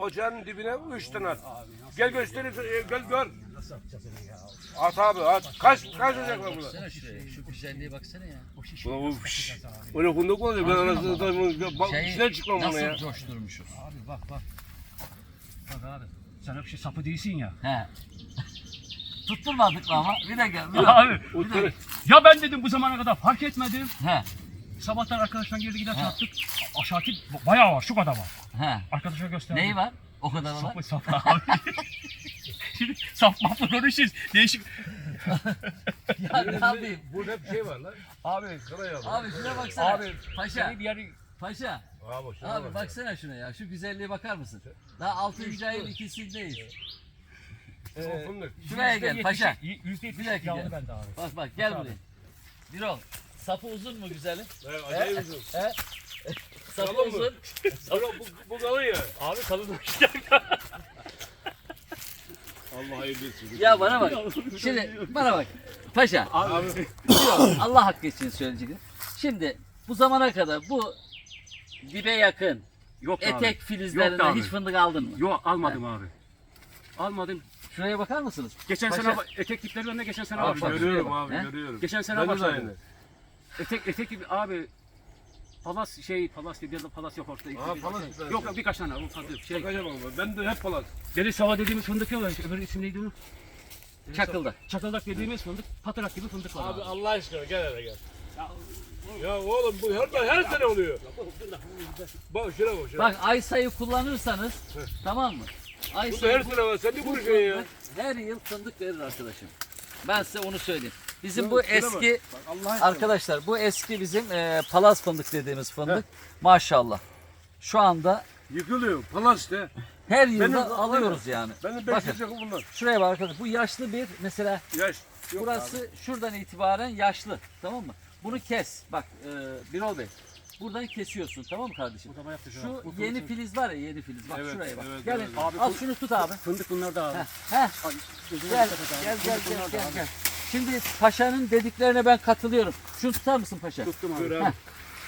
ocağın dibine üç tane at. Gel göstereyim. e, Gel gör. At abi at. Kaç kaç ocak var burada? Baksana şuraya. Şu güzelliğe baksana ya. Ulan bu şş, Öyle mı oluyor? Ben anasını satayım. Bak Şeyi içinden çıkmam bunu nasıl ya. coşturmuşuz. Abi bak bak. Bak abi. Sen öyle şey sapı değilsin ya. He. Tutturmadık mı ama? Bir dakika. Bir Abi. dakika. Ya ben dedim bu zamana kadar fark etmedim. He. Sabahtan arkadaşlar girdi gider çarptık. Aşağıki bayağı var şu kadar var. He. Arkadaşa gösterdim. Neyi var? O kadar var. Sapı sapı abi. Şimdi sap konuşuyoruz. Değişik. Ya ne yapayım? Burada bir şey var lan. Abi. Kıraya bak. Abi şuna baksana. Abi. Paşa. Seni bir yeri Paşa. Abi, şuna Abi bak. baksana şuna ya. Şu güzelliğe bakar mısın? Daha 6. ayın ikisindeyiz. Fındık. Şuraya gel paşa. Yüzde Bir dakika yağlı gel. bende abi. Bak bak gel buraya. Bir ol. Sapı uzun mu güzelim? Evet, acayip uzun. Sapı Kalın mı? uzun. Ulan bu, bu kalın ya. Abi kalın Allah hayırlı etsin. Ya bana bak. Şimdi bana bak. Paşa. Abi. Allah hakkı için söyleyecektim. Şimdi bu zamana kadar bu dibe yakın Yok etek Yok filizlerinden abi. hiç fındık aldın mı? Yok almadım abi. Almadım. Şuraya bakar mısınız? Geçen Paşa. sene etek dipleri önüne geçen sene Abi bak. Görüyorum He? abi görüyorum. Geçen sene Ben de aynı. Etek gibi abi Palas şey Palas diye bir de Palas yok ortada. Aa, Palas Şey- güzel. Yok yok birkaç tane. O fazla yok. Şey, Bakacağım ama ben de hep palat. deli sava dediğimiz fındık yok. Öbür isim neydi onun? Çakılda. Çataldak dediğimiz fındık, patarak gibi fındık var. Abi Allah aşkına gel hele gel. Ya oğlum bu her, her sene oluyor. Bak şuna bak şuna. Bak ay sayı kullanırsanız tamam mı? Ay Bu da sayı her sene var. Sen de konuşuyorsun ya. her yıl fındık verir arkadaşım. Ben size onu söyleyeyim. Bizim bu eski bak. Arkadaşlar bu eski bizim e, palas fındık dediğimiz fındık. Maşallah. Şu anda Yıkılıyor. Palas işte. her yılda Benim- alıyoruz yani. Benim Bakın. 500 yakın bunlar. Şuraya bak arkadaşlar. Bu yaşlı bir mesela Yaş. Yok burası şuradan itibaren yaşlı. Tamam mı? Bunu kes. Bak e, Birol Bey. Buradan kesiyorsun tamam mı kardeşim? Şu Bu yeni filiz var ya yeni filiz. Bak Evet, şuraya bak. evet, Gelin. evet. Abi Al şunu tut abi. Fındık bunlar da abi. Heh, heh. Gel, abi. gel, gel, gel, gel, abi. gel. Şimdi paşanın dediklerine ben katılıyorum. Şunu tutar mısın paşa? Tuttum abi. abi.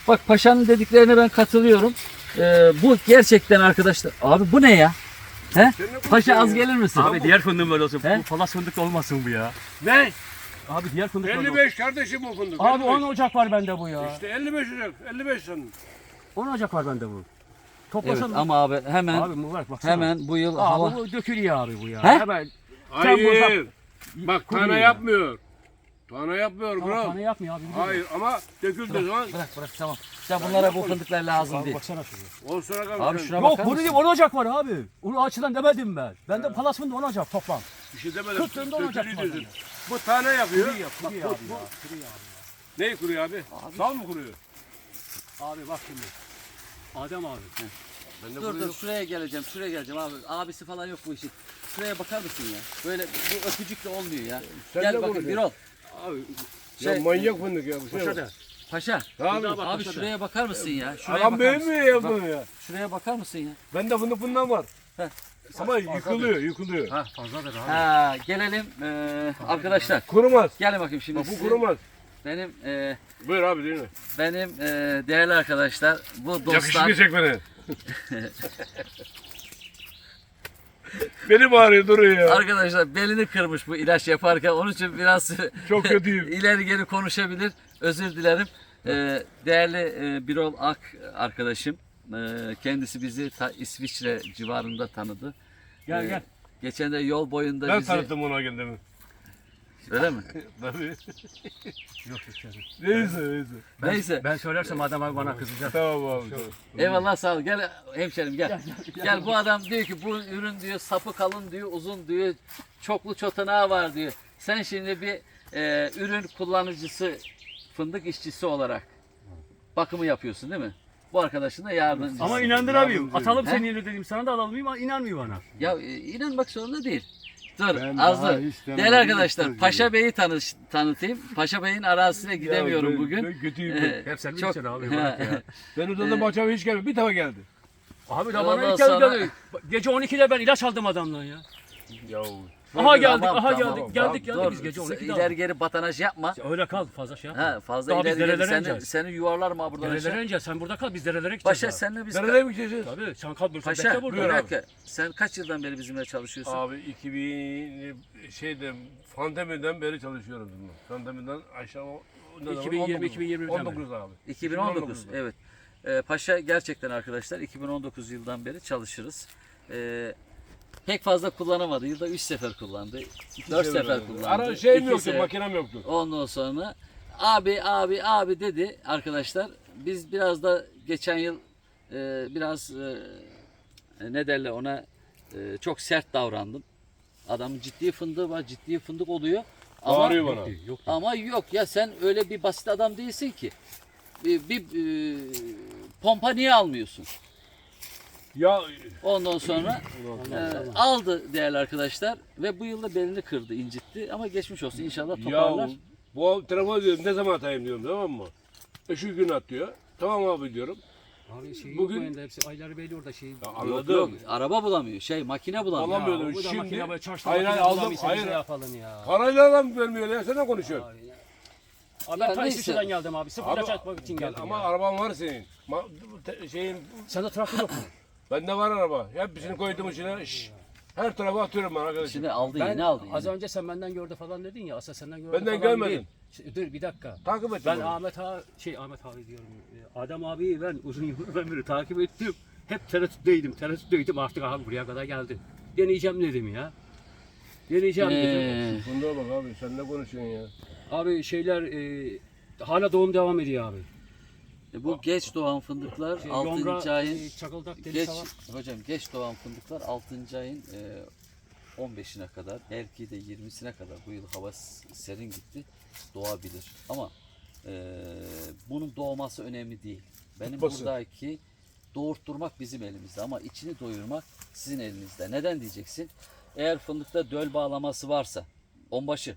Bak paşanın dediklerine ben katılıyorum. Ee, bu gerçekten arkadaşlar. Abi bu ne ya? He? Sen Paşa az ya? gelir misin? Abi diğer fındığım böyle olsun. He? Bu palas fındık olmasın bu ya. Ne? Abi diğer fındık böyle olsun. 55 kardeşim bu fındık. Abi 10 55. Ocak var bende bu ya. İşte 55 Ocak. 55 sanırım. 10 Ocak var bende bu. Evet Toplasan ama abi hemen Abi mübarek baksana. hemen bu yıl Abi hava bu dökülüyor abi bu ya. He? Hemen. Hayır. Bak Kuruyor tane ya. yapmıyor. Tane yapmıyor Ama bro. tane yapmıyor abi. Hayır ama döküldüğü zaman bırak bırak tamam. İşte bunlara bu fındıklar lazım Abi değil. baksana şuraya. o sonra kalır. Abi sen. şuna Yok bunu diyeyim 10 Ocak var abi. Onu açıdan demedim ben. Bende palas fındığı 10 Ocak toplam. Bir şey demedim. Kırk yılda olacak Dökülüyor bu tane yapıyor. Kuruyor, kuruyor Bak, abi bu- ya. Kuruyor abi Neyi kuruyor abi? Sal mı kuruyor? ya. Abi bak şimdi. Adem abi. Ben de Dur dur şuraya geleceğim şuraya geleceğim abi. Abisi falan yok bu işin. Şuraya bakar mısın ya? Böyle bu öpücükle olmuyor ya. Sen Gel de bakın konuş ya. Birol. Abi, Şey- ya manyak fındık ya. Bu şey Paşa da. Paşa. Abi, Bak, Abi paşa şuraya bakar mısın ya? Şuraya Adam bakar mısın? beğenmiyor ya bunu ya. Şuraya bakar mısın ya? Bende fındık bundan var. Heh. Ama yıkılıyor, yıkılıyor. Ha fazladır abi. Ha gelelim eee, arkadaşlar. Kurumaz. Gelin bakayım şimdi Bak bu kurumaz. Benim eee, Buyur abi değil mi? benim eee, değerli arkadaşlar bu dostlar Yakışıklı çek beni. Beni bağırıyor duruyor ya. arkadaşlar belini kırmış bu ilaç yaparken onun için biraz Çok kötüyüm. ileri geri konuşabilir. Özür dilerim. Eee, değerli eee, Birol Ak arkadaşım. eee, kendisi bizi ta İsviçre civarında tanıdı. Gel Eee, gel. Geçen de yol boyunda Ben bizi... tanıttım ona kendimi. Öyle mi? Tabii. Yok yok. Neyse neyse. Neyse. Ben söylersem Adem abi bana kızacak. Tamam abi. Tamam. Eyvallah sağ ol. Gel hemşerim gel. Gel, bu adam diyor ki bu ürün diyor sapı kalın diyor uzun diyor çoklu çotanağı var diyor. Sen şimdi bir e, ürün kullanıcısı fındık işçisi olarak bakımı yapıyorsun değil mi? Bu arkadaşın da yardımcısı. Ama inandıramıyorum. Atalım He? seni dedim sana da alalım ama inanmıyor bana. Ya e, inanmak zorunda değil. Dur Ben az daha dur. Değerli arkadaşlar ilk Paşa Bey'i tanış, tanıtayım. Paşa Bey'in arazisine gidemiyorum ben- bugün. Ben kötüyüm. Ee, ben. Hep sen Çok- bileceksin abi. bırak ya. Ben odada bahçeme hiç gelmedi. Bir tane geldi. Abi Ondan bana ilk kez sonra- geldi. Gece 12'de ben ilaç aldım adamdan ya. Ya Aha geldik, Tamam, aha tamam. geldik, geldik, geldik. Dur, Biz gece sen 12'de ileri geri batanaj yapma. Öyle kal fazla şey yapma. Ha, fazla Daha ileri geri derelere seni, seni yuvarlar mı buradan Derelere ineceğiz. Sen burada kal. Biz derelere gideceğiz. Paşa senle biz... Nereye mi gideceğiz? Tabii sen kal burada. Paşa Bekle bir burada. dakika. Sen kaç yıldan beri bizimle çalışıyorsun? Abi 2000 şeyde pandemiden beri çalışıyoruz bunu. Pandemiden aşağı o- ne zaman? 2020, 19. 2021'den 19 abi. 2019 evet. Ee, Paşa gerçekten arkadaşlar 2019 yıldan beri çalışırız. Ee, pek fazla kullanamadı. Yılda 3 sefer kullandı. 4 Şey sefer kullandı. Ara şeyim İki yoktu, sefer- makinem yoktu. Ondan sonra abi abi abi dedi arkadaşlar. Biz biraz da geçen yıl e, biraz e, ne derler ona e, çok sert davrandım. Adamın ciddi fındığı var, ciddi fındık oluyor. Ama Bağırıyor bana. Yok. ama yok ya sen öyle bir basit adam değilsin ki. Bir, bir e, pompa niye almıyorsun? Ya Ondan sonra e, aldı değerli arkadaşlar ve bu yılda belini kırdı, incitti ama geçmiş olsun inşallah toparlar. ya bu telefon diyorum ne zaman atayım diyorum tamam mı? E şu gün at diyor. Tamam abi diyorum. Abi şey Bugün- yok bu hepsi ayları belli orada şey. Ya Yok, anladım. yok, araba bulamıyor, şey makine bulamıyor. Alamıyor. Bulamıyordum. bu da Şimdi- makine böyle çarşıda Hayır, makine hayır, aldım, bulamıyorsa biz hayır. ne yapalım ya? Parayla adam vermiyor ya sen ne konuşuyorsun? Abi, ya. Abi Ya ben ta neyse. İsviçre'den geldim abi. Sıfır Abi, ilaç atmak için gel- geldim ama ya. araban var senin. Ma, te- şeyin Sende traktör yok mu? Bende var araba. Hepsini koydum içine. Şş, her tarafa atıyorum ben arkadaşım. Şimdi aldı Ben yeni aldı. az yeni. önce sen benden gördü falan dedin ya. Asla senden gördü Benden falan görmedin. değil. Dur bir dakika. Takip ettim Ben onu. Ahmet abi şey Ahmet abi diyorum. e, Adem abiyi ben uzun yıllardan beri takip ettim. Hep tereddütteydim. Tereddütteydim artık abi buraya kadar geldim. Deneyeceğim dedim ya. Deneyeceğim dedim. Ee, Bunda bak abi sen ne konuşuyorsun ya? Abi şeyler e, hala doğum devam ediyor abi. E, bu geç doğan fındıklar Şey, 6. Yomra, ayın e, Çakıldak geç hocam geç doğan fındıklar 6. ayın e, 15'ine kadar belki de 20'sine kadar bu yıl hava serin gitti doğabilir. Ama e, bunun doğması önemli değil. Benim Tutması. buradaki doğurtturmak bizim elimizde ama içini doyurmak sizin elinizde. Neden diyeceksin? Eğer fındıkta döl bağlaması varsa onbaşı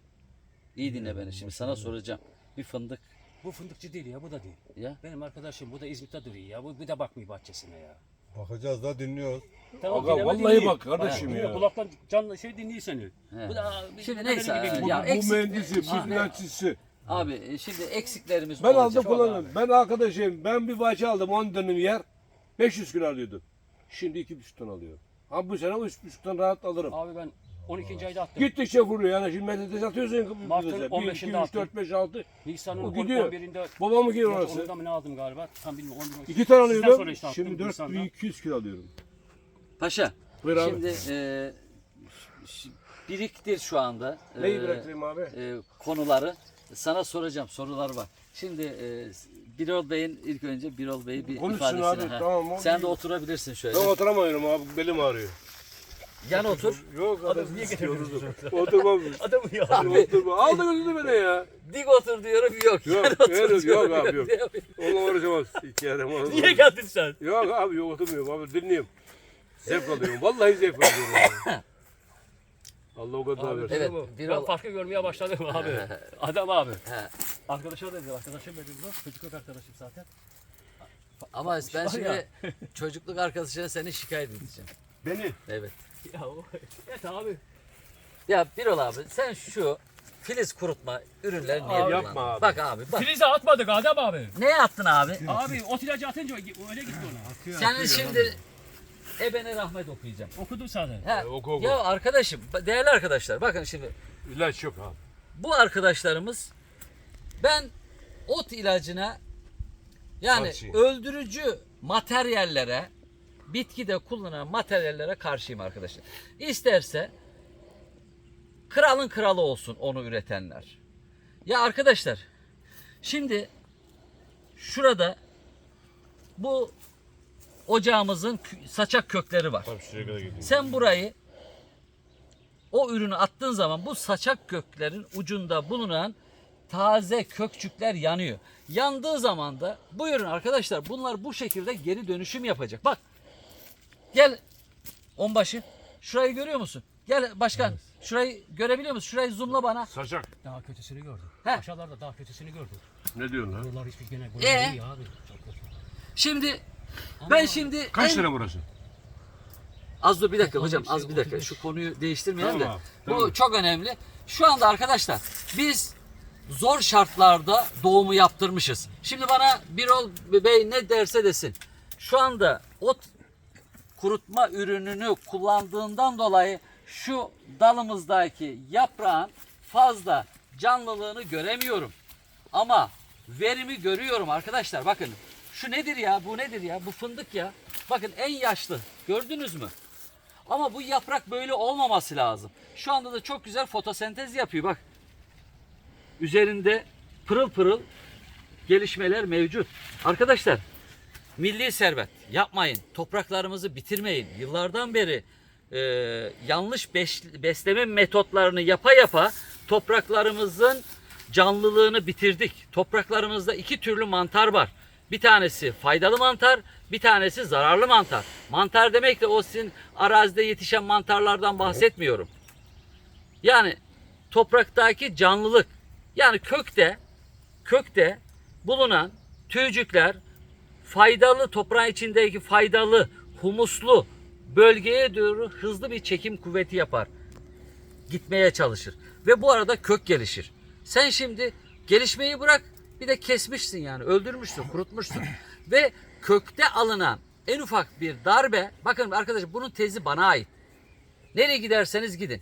iyi dinle beni şimdi sana soracağım. Bir fındık Bu fındıkçı değil ya bu da değil. ya Benim arkadaşım bu da İzmit'te duruyor ya. Bu bir de bakmıyor bahçesine ya. Bakacağız da dinliyoruz. Tamam, Aga, vallahi bak kardeşim ya. Kulaktan canlı şey dinliyor seni. He. Bu da Şimdi bu da neyse, gibi. ya Bu eksik- mühendisi, bu Şimdi-. Abi e, şimdi eksiklerimiz Ben olacak. aldım kullandım. Ben arkadaşım ben bir bahçe aldım 10 dönüm yer. 500 kilo alıyordu. Şimdi 2,5 ton alıyor. Ama bu sene 3,5 ton rahat alırım. Abi ben 12. ayda attım. Gittikçe vuruyor yani şimdi Mercedes atıyorsun. Mart'ın bize. 15'inde 1, 2, 3, attım. 4, 5, 6. Nisan'ın O 10 gidiyor. 11'inde Babamı gidiyor Ya, orası. Mı ne aldım galiba? Tam bilmiyorum. 11 2 ton Sizden alıyordum. işte attım Şimdi Nisan'da. 4200 kilo alıyorum. Paşa. Buyur abi. Şimdi e, ş- biriktir şu anda. Neyi e, bırakayım abi? e, konuları. Sana soracağım sorular var. Şimdi e, Birol Bey'in ilk önce Birol Bey bir Konuşsun ifadesini. abi, ha. tamam, o Sen de oturabilirsin şöyle. Ben oturamıyorum abi belim ağrıyor. Yan otur. Yok adam niye getirdin? Oturmam. Adamı ya. Oturma. Aldı gözünü beni ya. Dik otur diyorum yok. Yok, yan otur yok, yok abi, yok. Onunla uğraşamaz. İki yarım olur. Niye geldin sen? Yok abi yok oturmuyorum abi dinliyorum. Zevk alıyorum. Vallahi zevk alıyorum. Allah o kadar versin. Evet Ben Birol. farkı görmeye başladım abi. Adam abi. He. Arkadaşa dedi. Arkadaşım benim bu. Çocukluk arkadaşım zaten. Ama ben şimdi çocukluk arkadaşına seni şikayet edeceğim. Beni. Evet. Ya. Evet abi. Ya Birol abi sen şu filiz kurutma ürünleri niye Abi, kullandın? yapma abi. Bak abi bak. Filize atmadık Adem abi. Ne attın abi? Abi o ilacı atınca öyle gitti ona. Senin şimdi ebene rahmet okuyacağım. Okudum zaten. Ha, E, oku, oku. ya arkadaşım, değerli arkadaşlar bakın şimdi İlaç yok abi. bu arkadaşlarımız ben ot ilacına yani Karşıyım. öldürücü materyallere bitkide kullanılan materyallere karşıyım arkadaşlar. İsterse kralın kralı olsun onu üretenler. Ya arkadaşlar şimdi şurada bu ocağımızın saçak kökleri var. Tabii şuraya kadar gidiyor. Sen burayı o ürünü attığın zaman bu saçak köklerin ucunda bulunan taze kökçükler yanıyor. Yandığı zaman da bu ürün arkadaşlar bunlar bu şekilde geri dönüşüm yapacak. Bak gel onbaşı şurayı görüyor musun? Gel başkan şurayı görebiliyor musun? Şurayı zoomla bana. Saçak. Daha kötüsünü gördüm. He. Aşağılarda daha kötüsünü gördüm. Ne diyorsun lan? Buralar hiçbir gene Ee? böyle değil abi. Çok kötü. Şimdi ben şimdi Kaç en- lira burası? Az dur bir dakika hocam az bir dakika şu konuyu değiştirmeyelim de. Tamam, Bu tamam. çok önemli. Şu anda arkadaşlar biz zor şartlarda doğumu yaptırmışız. Şimdi bana Birol Bey ne derse desin. Şu anda ot kurutma ürününü kullandığından dolayı şu dalımızdaki yaprağın fazla canlılığını göremiyorum. Ama verimi görüyorum arkadaşlar. Bakın şu nedir ya? Bu nedir ya? Bu fındık ya. Bakın en yaşlı. Gördünüz mü? Ama bu yaprak böyle olmaması lazım. Şu anda da çok güzel fotosentez yapıyor. Bak. Üzerinde pırıl pırıl gelişmeler mevcut. Arkadaşlar milli servet yapmayın. Topraklarımızı bitirmeyin. Yıllardan beri e, yanlış besleme metotlarını yapa yapa topraklarımızın canlılığını bitirdik. Topraklarımızda iki türlü mantar var. Bir tanesi faydalı mantar, bir tanesi zararlı mantar. Mantar demek de o sizin arazide yetişen mantarlardan bahsetmiyorum. Yani topraktaki canlılık yani kökte kökte bulunan tüycükler faydalı toprağın içindeki faydalı humuslu bölgeye doğru hızlı bir çekim kuvveti yapar. Gitmeye çalışır. Ve bu arada kök gelişir. Sen şimdi gelişmeyi bırak bir de kesmişsin yani öldürmüşsün, kurutmuşsun. Ve kökte alınan en ufak bir darbe bakın arkadaşlar bunun tezi bana ait. Nereye giderseniz gidin.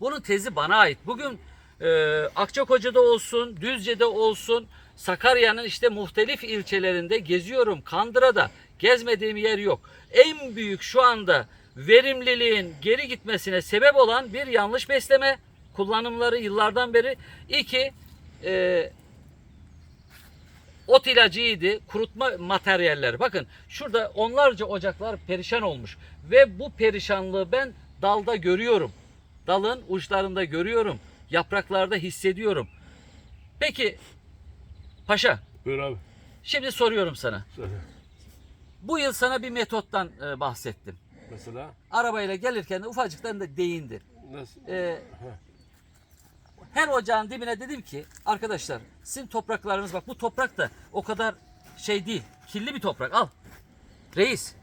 Bunun tezi bana ait. Bugün e, Akçakoca'da olsun, Düzce'de olsun, Sakarya'nın işte muhtelif ilçelerinde geziyorum. Kandıra'da gezmediğim yer yok. En büyük şu anda verimliliğin geri gitmesine sebep olan bir yanlış besleme kullanımları yıllardan beri. İki, e, ot ilacıydı, kurutma materyalleri. Bakın şurada onlarca ocaklar perişan olmuş. Ve bu perişanlığı ben dalda görüyorum. Dalın uçlarında görüyorum. Yapraklarda hissediyorum. Peki paşa Buyur abi. şimdi soruyorum sana. Söyle. Bu yıl sana bir metottan e, bahsettim. Mesela Arabayla gelirken de ufacıktan da değindi. nasıl? E, her ocağın dibine dedim ki arkadaşlar sizin topraklarınız bak bu toprak da o kadar şey değil. Kirli bir toprak al. Reis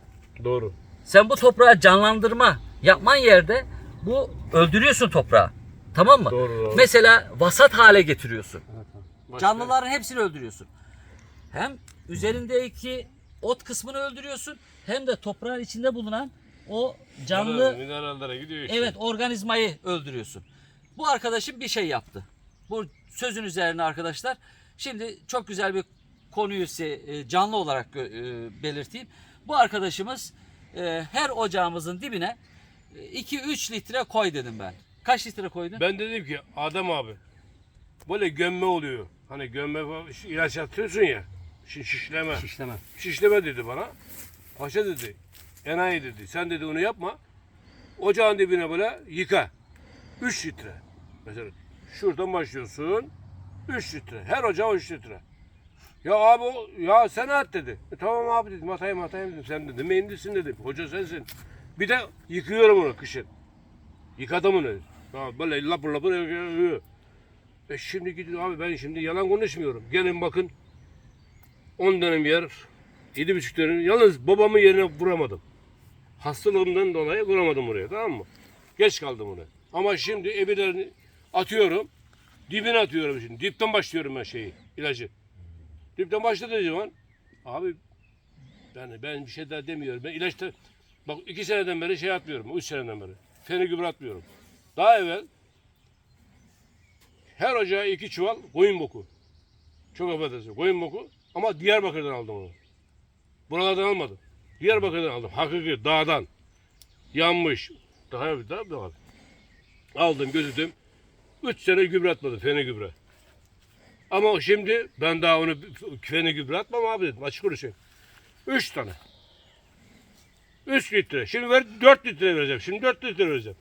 Doğru. sen bu toprağı canlandırma yapman yerde bu öldürüyorsun toprağı. Tamam mı? Doğru, doğru. Mesela vasat hale getiriyorsun. Başka? Canlıların hepsini öldürüyorsun. Hem üzerindeki ot kısmını öldürüyorsun hem de toprağın içinde bulunan o canlı minerallere gidiyor işte. evet organizmayı öldürüyorsun. Bu arkadaşım bir şey yaptı. Bu sözün üzerine arkadaşlar. Şimdi çok güzel bir konuyu size e, canlı olarak e, belirteyim. Bu arkadaşımız e, her ocağımızın dibine 2-3 litre koy dedim ben. Kaç litre koydun? Ben dedim ki Adem abi böyle gömme oluyor. Hani gömme ilaç atıyorsun ya. Şimdi şişleme. Şişleme. Şişleme dedi bana. Paşa dedi. Enayi dedi. Sen dedi onu yapma. Ocağın dibine böyle yıka. 3 litre. Mesela şuradan başlıyorsun. 3 litre. Her ocağa 3 litre. Ya abi o- ya sen at dedi. E, tamam abi dedim atayım atayım dedim. Sen dedim mühendisin dedim. Hoca sensin. Bir de yıkıyorum onu kışın. Yıkadım onu. Ya böyle lapır lapır yapıyor. E şimdi gidiyor abi ben şimdi yalan konuşmuyorum. Gelin bakın 10 dönüm yer, 7,5 dönüm. Yalnız babamın yerine vuramadım. Hastalığımdan dolayı vuramadım oraya tamam mı? Geç kaldım oraya. Ama şimdi ebilerini atıyorum. Dibine atıyorum şimdi. Dipten başlıyorum ben şeyi, ilacı. Dipten başladığı zaman abi yani ben bir şey daha demiyorum. Ben ilaçta bak iki seneden beri şey atmıyorum. Üç seneden beri. Feni gübre atmıyorum. Daha evvel her ocağa iki çuval koyun boku. Çok affedersin. Koyun boku. Ama Diyarbakır'dan aldım onu. Buralardan almadım. Diyarbakır'dan aldım. Hakiki dağdan. Yanmış. Daha bir daha daha. Aldım götürdüm. Üç sene gübre atmadım. Feni gübre. Ama şimdi ben daha onu feni gübre atmam abi dedim. Açık konuşayım. Üç tane. Üç litre. Şimdi ver dört litre vereceğim. Şimdi dört litre vereceğim.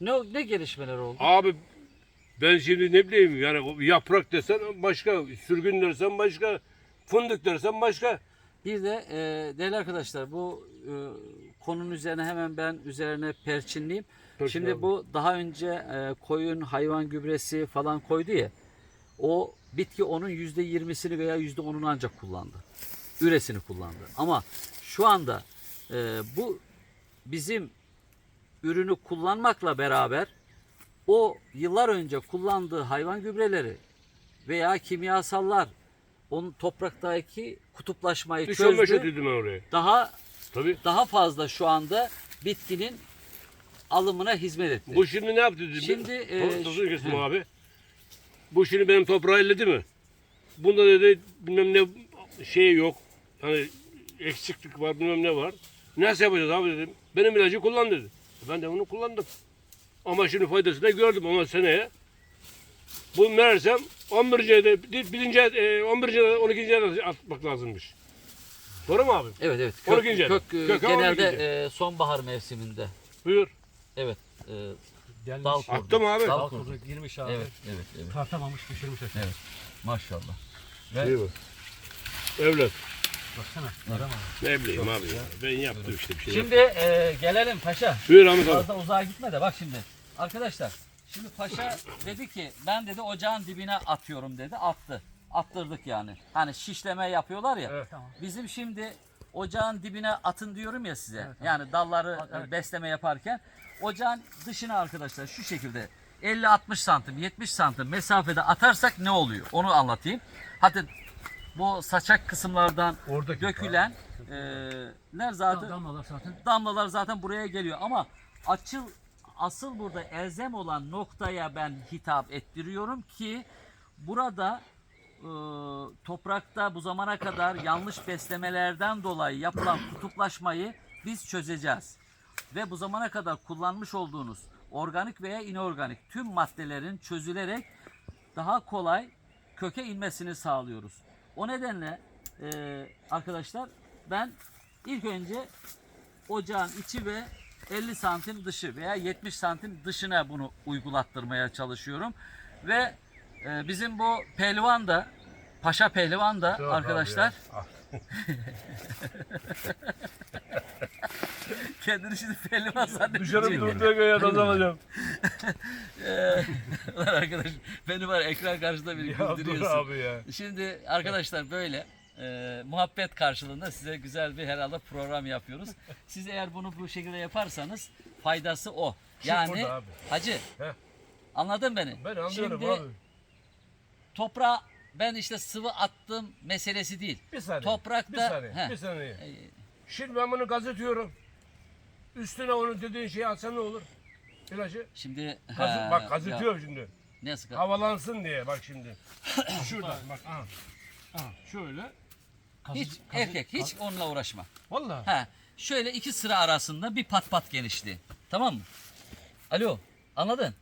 Ne ne gelişmeler oldu? Abi ben şimdi ne bileyim yani yaprak desen başka, sürgün dersen başka, fındık dersen başka. Bir de e, değerli arkadaşlar bu e, konunun üzerine hemen ben üzerine perçinleyeyim. Peki Şimdi abi. bu daha önce e, koyun hayvan gübresi falan koydu ya. O bitki onun yüzde yirmisini veya yüzde onunu ancak kullandı. Üresini kullandı. Ama şu anda e, bu bizim ürünü kullanmakla beraber o yıllar önce kullandığı hayvan gübreleri veya kimyasallar onun topraktaki kutuplaşmayı Düş 15 çözdü. dedim oraya. Daha Tabii. daha fazla şu anda bitkinin alımına hizmet etti. Bu şimdi ne yaptı dedim. Şimdi, e, Sözünü kestim he. abi. Bu şimdi benim toprağı elledi mi? Bunda dedi bilmem ne şey yok. Hani eksiklik var bilmem ne var. Nasıl yapacağız abi dedim. Benim ilacı kullan dedi. Ben de onu kullandım. Ama şimdi faydasını da gördüm ama seneye. Bu meğersem 11. ayda, birinci, ay- e, 11. ayda, 12. ayda atmak lazımmış. Doğru mu abi? Evet evet. Kök, ikinci el. kök, e, Kök genelde e, sonbahar mevsiminde. Buyur. Evet. E, Gelmiş. dal kurdu. Attım abi. Dal Dal kurdu. kurdu girmiş abi. Evet evet evet. Tartamamış düşürmüş aşağı. Evet. Maşallah. İyi bak. Evlat. Baksana. Adam abi. Ne bileyim abi ya. Ben yaptım işte bir şey. Şimdi e, gelelim paşa. Buyur Ahmet abi. Fazla uzağa gitme de bak şimdi. Arkadaşlar şimdi paşa dedi ki ben dedi ocağın dibine atıyorum dedi. Attı. Attırdık yani. Hani şişleme yapıyorlar ya. Evet. Tamam. Bizim şimdi ocağın dibine atın diyorum ya size. Yani dalları e, besleme yaparken ocağın dışına arkadaşlar şu şekilde 50-60 santim 70 santim mesafede atarsak ne oluyor? Onu anlatayım. Hatta bu saçak kısımlardan Oradaki dökülen e, ler zaten Damlalar zaten. damlalar zaten buraya geliyor ama açıl asıl burada elzem olan noktaya ben hitap ettiriyorum ki burada e, toprakta bu zamana kadar yanlış beslemelerden dolayı yapılan kutuplaşmayı biz çözeceğiz. Ve bu zamana kadar kullanmış olduğunuz organik veya inorganik tüm maddelerin çözülerek daha kolay köke inmesini sağlıyoruz. O nedenle e, arkadaşlar ben ilk önce ocağın içi ve 50 santim dışı veya 70 santim dışına bunu uygulattırmaya çalışıyorum. Ve e, bizim bu pehlivan da Paşa Pehlivan da Yok arkadaşlar kendini şimdi pehlivan zannediyor. Dışarı durduğuna göre naz alacağım. Ulan arkadaş beni var ekran karşısında dur güldürüyorsun. abi ya. Şimdi arkadaşlar böyle e, muhabbet karşılığında size güzel bir herhalde program yapıyoruz. Siz eğer bunu bu şekilde yaparsanız faydası o. Yani burada abi. hacı Heh. anladın beni? Ben anlıyorum Şimdi abi. toprağa ben işte sıvı attım meselesi değil. Bir saniye. Toprakta Bir saniye. Heh. Bir saniye. E, Şimdi ben bunu gazetiyorum. Üstüne onun dediğin şeyi atsam ne olur? İlacı. Şimdi Gazı, ha, bak ya, şimdi. ne sıkı? Havalansın diye bak şimdi. Şuradan bak. Aha. Aha, şöyle. Hiç erkek hiç onunla uğraşma. Vallahi. Ha, şöyle iki sıra arasında bir pat pat genişliği. Tamam mı? Alo, anladın?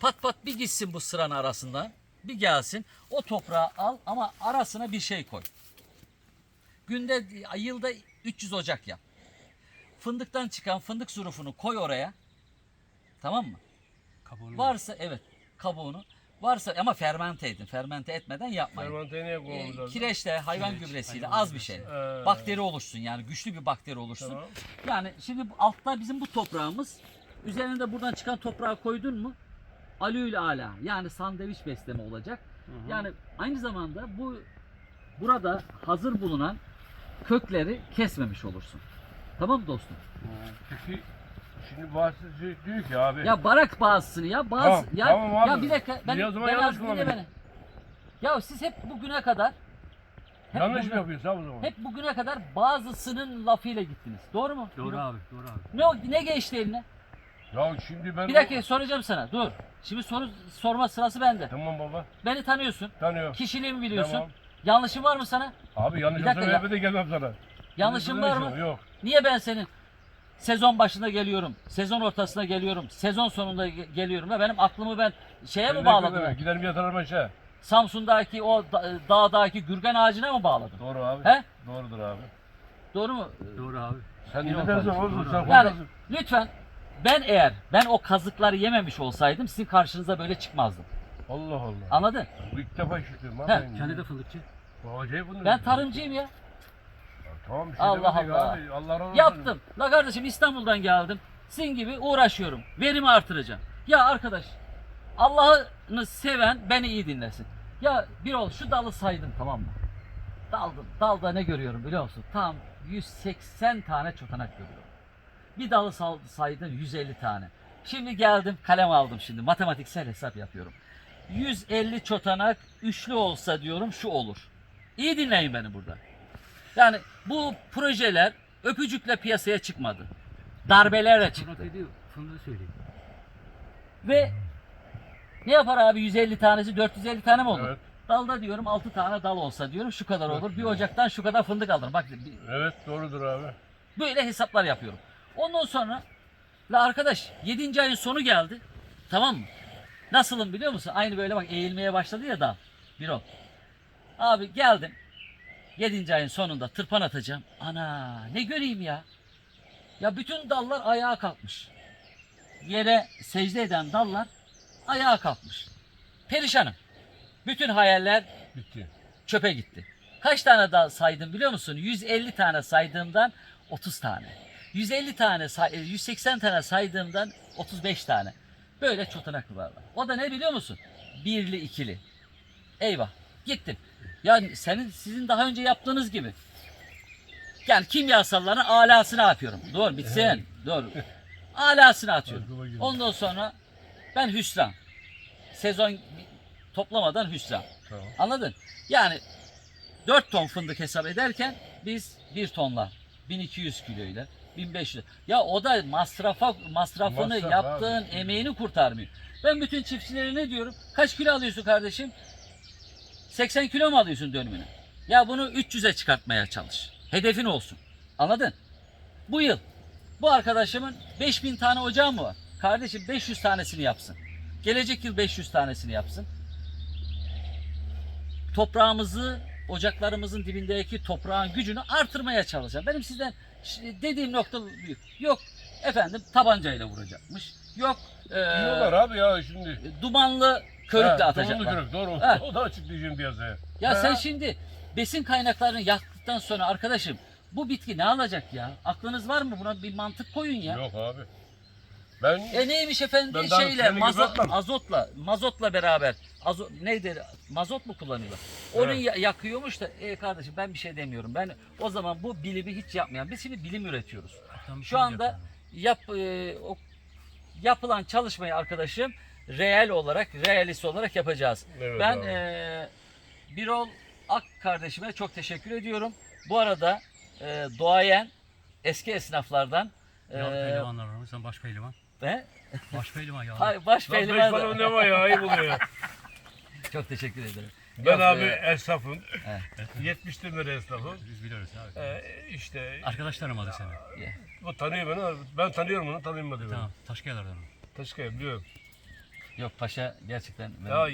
Pat pat bir gitsin bu sıranın arasından. Bir gelsin. O toprağı al ama arasına bir şey koy. Günde, yılda 300 ocak yap. Fındıktan çıkan fındık zurufunu koy oraya. Tamam mı? Kabuğunu. Varsa evet kabuğunu. Varsa ama fermente edin. Fermente etmeden yapmayın. Fermanteye niye Ee, lazım? kireçle, hayvan Kireç, gübresiyle hayvan az bir şey. Ee. Bakteri oluşsun yani güçlü bir bakteri oluşsun. Tamam. Yani şimdi bu altta bizim bu toprağımız üzerinde buradan çıkan toprağı koydun mu alüyle ala yani sandviç besleme olacak. Yani aynı zamanda bu burada hazır bulunan kökleri kesmemiş olursun. Tamam mı dostum? Peki şimdi şey diyor ki abi. Ya barak bazısını ya bazı Tamam, ya tamam abi. ya bir dakika ben, Bir o zaman ben yanlış az beni. Ya siz hep bugüne kadar hep Yanlış bugüne- mı yapıyorsun abi o zaman? Hep bugüne kadar bazısının lafıyla gittiniz. Doğru mu? Doğru abi. Doğru abi. Ne o- ne geçti eline? Ya şimdi ben... Bir dakika soracağım sana. Dur. Şimdi soru sorma sırası bende. Tamam baba. Beni tanıyorsun. Tanıyorum. Kişiliğimi biliyorsun. Tamam. Yanlışım var mı sana? Abi yanlış Bir dakika olsa ya. de gelmem sana. Yanlışım Yanlış var mı? Yok. Niye ben senin sezon başında geliyorum, sezon ortasına geliyorum, sezon sonunda ge- geliyorum da benim aklımı ben şeye mi Ben bağladım? giderim, Giderim yatarım aşağı. Samsun'daki o da- dağdaki gürgen ağacına mı bağladım? Doğru abi. He? Doğrudur abi. Doğru mu? Doğru abi. Sen ne dersen olsun. Sen Yani korkarsın. lütfen ben eğer ben o kazıkları yememiş olsaydım sizin karşınıza böyle çıkmazdım. Allah Allah. Anladın? Bu ilk defa işitiyorum abi. He. ben. Kendi de fındıkçı. Bu acayip bunu. Ben tarımcıyım ya. Tamam bir şey Allah demedik Allah. Abi. Allah razı olsun. Yaptım. La kardeşim İstanbul'dan geldim. Sizin gibi uğraşıyorum. Verimi artıracağım. Ya arkadaş Allah'ını seven beni iyi dinlesin. Ya bir ol şu dalı saydım tamam mı? Daldım. Dalda ne görüyorum biliyor musun? Tam 180 tane çotanak görüyorum. Bir dalı sal- saydın 150 tane. Şimdi geldim kalem aldım şimdi matematiksel hesap yapıyorum. 150 çotanak üçlü olsa diyorum şu olur. İyi dinleyin beni burada. Yani bu projeler öpücükle piyasaya çıkmadı. Darbelerle çıktı. Fındığı söyleyeyim. Ve ne yapar abi 150 tanesi 450 tane mi olur? Evet. Dalda diyorum 6 tane dal olsa diyorum şu kadar olur. Bir ocaktan şu kadar fındık alırım. Bak bir- Evet doğrudur abi. böyle hesaplar yapıyorum. Ondan sonra la arkadaş 7. ayın sonu geldi. Tamam mı? Nasılım biliyor musun? Aynı böyle bak eğilmeye başladı ya dal. Bir o. Abi geldim. 7. ayın sonunda tırpan atacağım. Ana ne göreyim ya. Ya bütün dallar ayağa kalkmış. Yere secde eden dallar ayağa kalkmış. Perişanım. Bütün hayaller Bitti. çöpe gitti. Kaç tane daha saydım biliyor musun? 150 tane saydığımdan 30 tane. 150 tane, say- e, 180 tane saydığımdan 35 tane. Böyle çotanaklı var. O da ne biliyor musun? Birli ikili. Eyvah. Gittim. Yani senin sizin daha önce yaptığınız gibi. Yani kimyasalların alasını yapıyorum. Doğru bitsin. Doğru. Alasını atıyorum. Ondan sonra ben hüsran. Sezon toplamadan hüsran. Tamam. Anladın? Yani 4 ton fındık hesap ederken biz 1 tonla 1200 kiloyla 1500. Ya o da masrafa masrafını Masraf yaptığın abi. emeğini kurtarmıyor. Ben bütün çiftçilere ne diyorum? Kaç kilo alıyorsun kardeşim? 80 kilo mu alıyorsun dönümüne? Ya bunu 300'e çıkartmaya çalış. Hedefin olsun. Anladın? Bu yıl bu arkadaşımın 5000 tane ocağı mı var? Kardeşim 500 tanesini yapsın. Gelecek yıl 500 tanesini yapsın toprağımızı ocaklarımızın dibindeki toprağın gücünü artırmaya çalışacağım. Benim sizden dediğim nokta büyük. Yok efendim tabancayla vuracakmış. Yok e, Diyorlar abi ya şimdi. dumanlı körükle Ha, atacaklar. Doğru körük doğru. Ha. O da açıklayacağım piyasaya. Ya Ha. sen şimdi besin kaynaklarını yaktıktan sonra arkadaşım bu bitki ne alacak ya? Aklınız var mı? Buna bir mantık koyun ya. Yok abi. Ben E neymiş efendim Ben daha şeyle seni mazo- gözetmem. azotla mazotla beraber azo neydi mazot mu kullanıyorlar? Onu Evet. ya- yakıyormuş da e kardeşim ben bir şey demiyorum. Ben o zaman bu bilimi hiç yapmayan biz şimdi bilim üretiyoruz. Şu anda yap e, o yapılan çalışmayı arkadaşım reel olarak realist olarak yapacağız. Evet ben abi. e, Birol Ak kardeşime çok teşekkür ediyorum. Bu arada e, doğayen eski esnaflardan e, Ya pehlivanlar var mı? Sen baş pehlivan. ve Baş pehlivan ya. Hay, baş Lan beş pehlivan ne var ya ayıp oluyor. Çok teşekkür ederim. Ben Yok, abi e, esnafım. Evet. 70'ten beri esnafım. Biz biliyoruz abi. Ee, işte Arkadaşlarım adı seni. bu tanıyor beni. Ben tanıyorum onu tanıyamadı beni. Tamam. Taşkayalardan. Taşkaya biliyorum. Yok paşa gerçekten. Ya